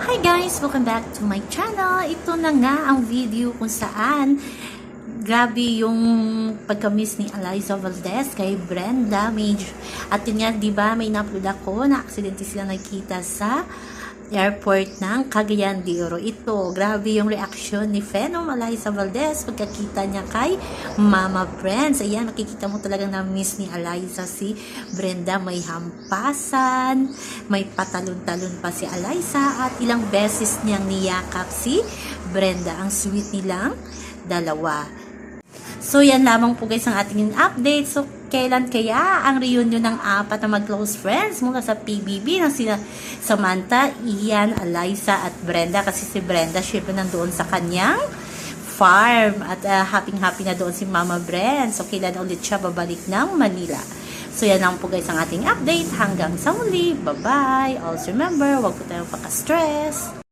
Hi guys! Welcome back to my channel. Ito na nga ang video kung saan grabe yung pagka-miss ni Eliza Valdez kay Brenda. May, at yun nga, di ba, may na-upload ako na aksidente sila nakita sa airport ng Cagayan de Oro. Ito, grabe yung reaction ni Phenom Eliza Valdez pagkakita niya kay Mama Friends. Ayan, makikita mo talagang na-miss ni Eliza si Brenda. May hampasan, may patalon-talon pa si Eliza at ilang beses niyang niyakap si Brenda. Ang sweet nilang dalawa. So, yan lamang po guys ang ating update. So, kailan kaya ang reunion ng apat na mag-close friends mula sa PBB na sila Samantha, Ian, Eliza at Brenda kasi si Brenda syempre nandoon sa kanyang farm at uh, happy-happy na doon si Mama Bren. So, kailan ulit siya babalik ng Manila. So, yan lang po guys ang ating update. Hanggang sa muli. Bye-bye. Also remember, huwag po tayong paka-stress.